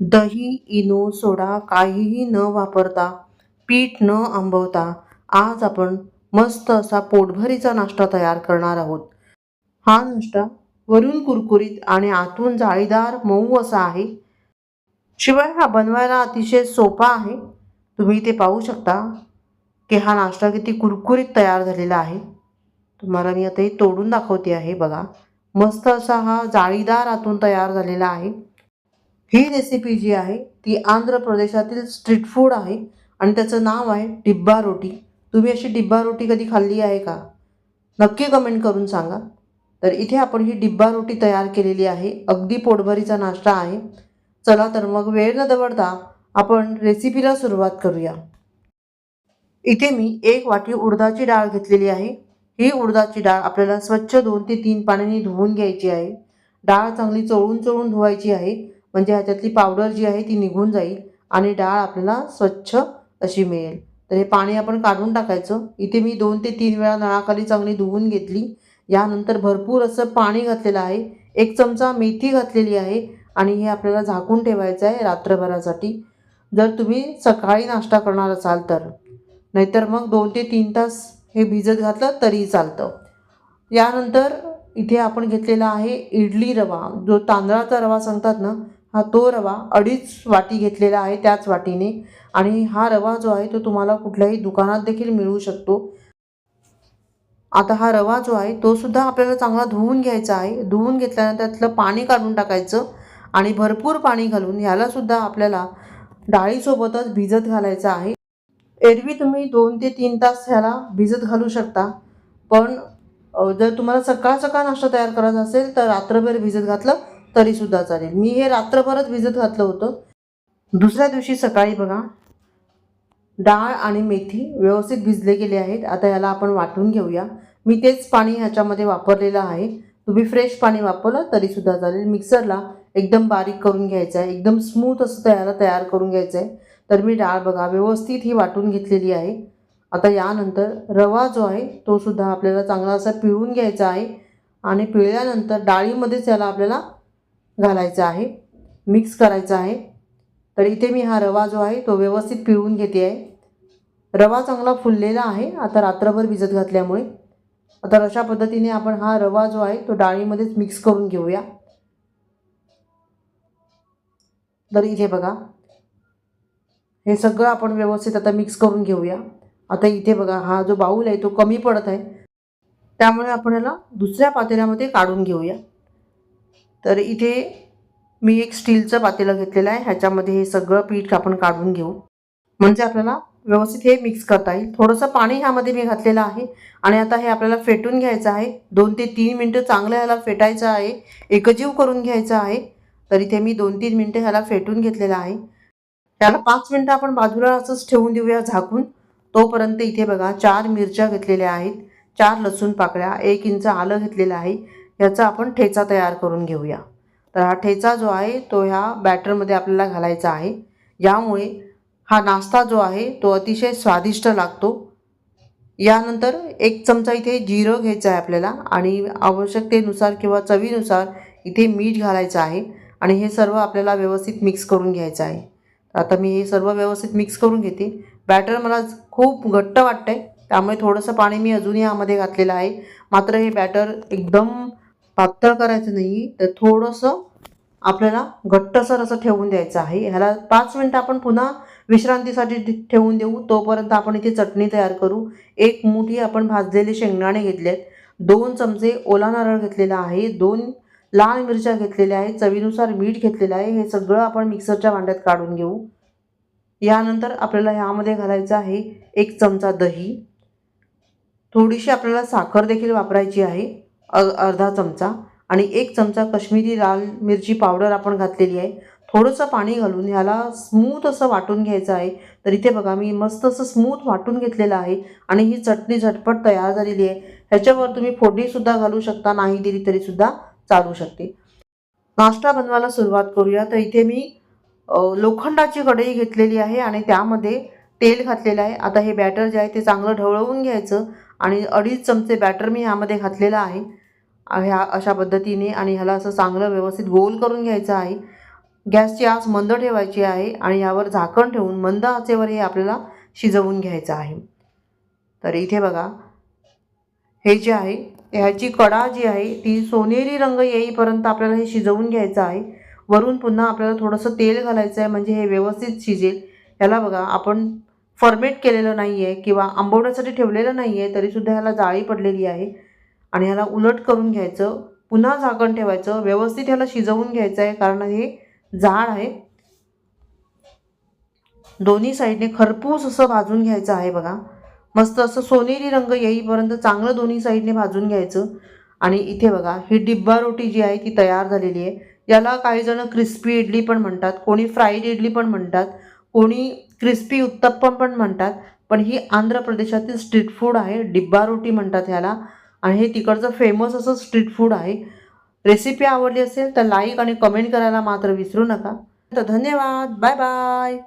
दही Eno soda काहीही न वापरता पीठ न आंबवता आज आपण मस्त असा पोटभरीचा नाश्ता तयार करणार आहोत. हा नाश्ता वरून कुरकुरीत आणि आतून जाळीदार मऊ असा आहे. शिवाय हा बनवायला अतिशय सोपा आहे. तुम्ही ते पाहू शकता की हा नाश्ता किती कुरकुरीत तयार झालेला आहे. तुम्हाला मी आता हे तोडून दाखवते आहे बघा. मस्त असा हा जाळीदार आतून तयार झालेला आहे. ही रेसिपी जी आहे ती आंध्र प्रदेशातील स्ट्रीट फूड आहे आणि त्याचं नाव आहे डिब्बा रोटी. तुम्ही अशी डिब्बा रोटी कधी खाल्ली आहे का? नक्की कमेंट करून सांगा. तर इथे आपण ही डिब्बा रोटी तयार केलेली आहे. अगदी पोटभरीचा नाश्ता आहे. चला तर मग वेळ न दवडता आपण रेसिपीला सुरुवात करूया. इथे मी एक वाटी उडदाची डाळ घेतलेली आहे. ही उडदाची डाळ आपल्याला स्वच्छ दोन ते तीन पाण्याने धुवून घ्यायची आहे. डाळ चांगली चोळून चोळून धुवायची आहे. म्हणजे ह्याच्यातली पावडर जी आहे ती निघून जाईल आणि डाळ आपल्याला स्वच्छ अशी मिळेल. तर हे पाणी आपण काढून टाकायचं. इथे मी दोन ते तीन वेळा नळाखाली चांगली धुवून घेतली. यानंतर भरपूर असं पाणी घातलेलं आहे. एक चमचा मेथी घातलेली आहे आणि हे आपल्याला झाकून ठेवायचं आहे रात्रभरासाठी. जर तुम्ही सकाळी नाश्ता करणार असाल तर. नाहीतर मग दोन ते तीन तास हे भिजत घातलं तरी चालतं. यानंतर इथे आपण घेतलेला आहे इडली रवा. जो तांदळाचा रवा सांगतात ना हा तो रवा अडीच वाटी घेतलेला आहे त्याच वाटीने. आणि हा रवा जो आहे तो तुम्हाला कुठल्याही दुकानात देखील मिळू शकतो. आता हा रवा जो आहे तो सुद्धा आपल्याला चांगला धुवून घ्यायचा आहे. धुवून घेतल्यानंतर त्यातलं पाणी काढून टाकायचं आणि भरपूर पाणी घालून ह्यालासुद्धा आपल्याला डाळीसोबतच भिजत घालायचं आहे. एरवी तुम्ही दोन ते तीन तास ह्याला भिजत घालू शकता. पण जर तुम्हाला सकाळ सकाळ नाश्ता तयार करायचा असेल तर रात्रभर भिजत घातलं तरीसुद्धा चालेल. मी हे रात्रभरच भिजत घातलं होतं. दुसऱ्या दिवशी सकाळी बघा डाळ आणि मेथी व्यवस्थित भिजले गेले आहेत. आता याला आपण वाटून घेऊया. मी तेच पाणी ह्याच्यामध्ये वापरलेलं आहे. तुम्ही फ्रेश पाणी वापरलं तरीसुद्धा चालेल. मिक्सरला एकदम बारीक करून घ्यायचं आहे. एकदम स्मूथ असं तयार तयार करून घ्यायचं आहे. तर मी डाळ बघा व्यवस्थित ही वाटून घेतलेली आहे. आता यानंतर रवा जो आहे तो सुद्धा आपल्याला चांगला असा पिळून घ्यायचा आहे. आणि पिळल्यानंतर डाळीमध्येच याला आपल्याला घालायचं आहे. मिक्स करायचं आहे. तर इथे मी हा रवा जो आहे तो व्यवस्थित पिळून घेते आहे. रवा चांगला फुललेला आहे. आता रात्रभर भिजत घातल्यामुळे. आता अशा पद्धतीने आपण हा रवा जो आहे तो डाळीमध्येच मिक्स करून घेऊया. तर इथे बघा. हे सगळं आपण व्यवस्थित आता मिक्स करून घेऊया. आता इथे बघा हा जो बाऊल आहे तो कमी पडत आहे. त्यामुळे आपण याला दुसऱ्या पातेल्यामध्ये काढून घेऊया. तर इथे मी एक स्टीलचं पातेलं घेतलेलं आहे. ह्याच्यामध्ये हे सगळं पीठ आपण काढून घेऊ. म्हणजे आपल्याला व्यवस्थित हे मिक्स करता येईल. थोडंसं पाणी ह्यामध्ये मी घातलेलं आहे. आणि आता हे आपल्याला फेटून घ्यायचं आहे. दोन ते तीन मिनटं चांगलं ह्याला फेटायचं आहे. एकजीव करून घ्यायचं आहे. तर इथे मी दोन तीन मिनटं ह्याला फेटून घेतलेलं आहे. त्याला पाच मिनटं आपण बाजूला असंच ठेवून देऊया झाकून. तोपर्यंत इथे बघा चार मिरच्या घेतलेल्या आहेत. चार लसूण पाकळ्या एक इंच आलं घेतलेलं आहे. ह्याचा आपण ठेचा तयार करून घेऊया. तर हा ठेचा जो आहे तो ह्या बॅटरमध्ये आपल्याला घालायचा आहे. यामुळे हा नाश्ता जो आहे तो अतिशय स्वादिष्ट लागतो. यानंतर एक चमचा इथे जिरं घ्यायचं आहे आपल्याला आणि आवश्यकतेनुसार किंवा चवीनुसार इथे मीठ घालायचं आहे आणि हे सर्व आपल्याला व्यवस्थित मिक्स करून घ्यायचं आहे. आता मी हे सर्व व्यवस्थित मिक्स करून घेते. बॅटर मला खूप घट्ट वाटतं आहे त्यामुळे थोडंसं पाणी मी अजूनही यामध्ये घातलेलं आहे. मात्र हे बॅटर एकदम पातळ करायचं नाही तर थोडंसं आपल्याला घट्टसर असं ठेवून द्यायचं आहे. ह्याला पाच मिनटं आपण पुन्हा विश्रांतीसाठी ठेवून देऊ. तोपर्यंत आपण इथे चटणी तयार करू. एक मुठी आपण भाजलेले शेंगदाणे घेतलेत. दोन चमचे ओला नारळ घेतलेला आहे. दोन लाल मिरच्या घेतलेल्या आहेत. चवीनुसार मीठ घेतलेलं आहे. हे सगळं आपण मिक्सरच्या भांड्यात काढून घेऊ. यानंतर आपल्याला ह्यामध्ये घालायचं आहे एक चमचा दही. थोडीशी आपल्याला साखर देखील वापरायची आहे. अ अर्धा चमचा आणि एक चमचा कश्मीरी लाल मिरची पावडर आपण घातलेली आहे. थोडंसं पाणी घालून ह्याला स्मूथ असं वाटून घ्यायचं आहे. तर इथे बघा मी मस्त असं स्मूथ वाटून घेतलेलं आहे आणि ही चटणी झटपट तयार झालेली आहे. ह्याच्यावर तुम्ही फोडणीसुद्धा घालू शकता नाही दिली तरीसुद्धा चालू शकते. नाश्ता बनवायला सुरुवात करूया. तर इथे मी लोखंडाची कढई घेतलेली आहे आणि त्यामध्ये तेल घातलेलं आहे. आता हे बॅटर जे आहे ते चांगलं ढवळवून घ्यायचं आणि अडीच चमचे बॅटर मी ह्यामध्ये घातलेलं आहे. ह्या अशा पद्धतीने आणि ह्याला असं चांगलं व्यवस्थित गोल करून घ्यायचं आहे. गॅसची आस मंद ठेवायची आहे आणि यावर झाकण ठेवून मंद आचेवर हे आपल्याला शिजवून घ्यायचं आहे. तर इथे बघा हे जे आहे ह्याची कडा जी आहे ती सोनेरी रंग येईपर्यंत आपल्याला हे शिजवून घ्यायचं आहे. वरून पुन्हा आपल्याला थोडंसं तेल घालायचं आहे म्हणजे हे व्यवस्थित शिजेल. याला बघा आपण फर्मेट केलेलं नाही आहे किंवा आंबवण्यासाठी ठेवलेलं नाही आहे तरीसुद्धा ह्याला जाळी पडलेली आहे. आणि ह्याला उलट करून घ्यायचं पुन्हा झाकण ठेवायचं व्यवस्थित ह्याला शिजवून घ्यायचं आहे कारण हे जाड आहे. दोन्ही साईडने खरपूस असं भाजून घ्यायचं आहे बघा. मस्त असं सोनेरी रंग येईपर्यंत चांगलं दोन्ही साईडने भाजून घ्यायचं. आणि इथे बघा ही डिब्बा रोटी जी आहे ती तयार झालेली आहे. याला काही जण क्रिस्पी इडली पण म्हणतात कोणी फ्राईड इडली पण म्हणतात कोणी क्रिस्पी उत्तप्पम पण म्हणतात. पण ही आंध्र प्रदेशातील स्ट्रीट फूड आहे डिब्बा रोटी म्हणतात ह्याला. आणि हे तिकडचं फेमस असं स्ट्रीट फूड आहे. रेसिपी आवडली असेल तर लाईक आणि कमेंट करायला मात्र विसरू नका. तर धन्यवाद. Bye bye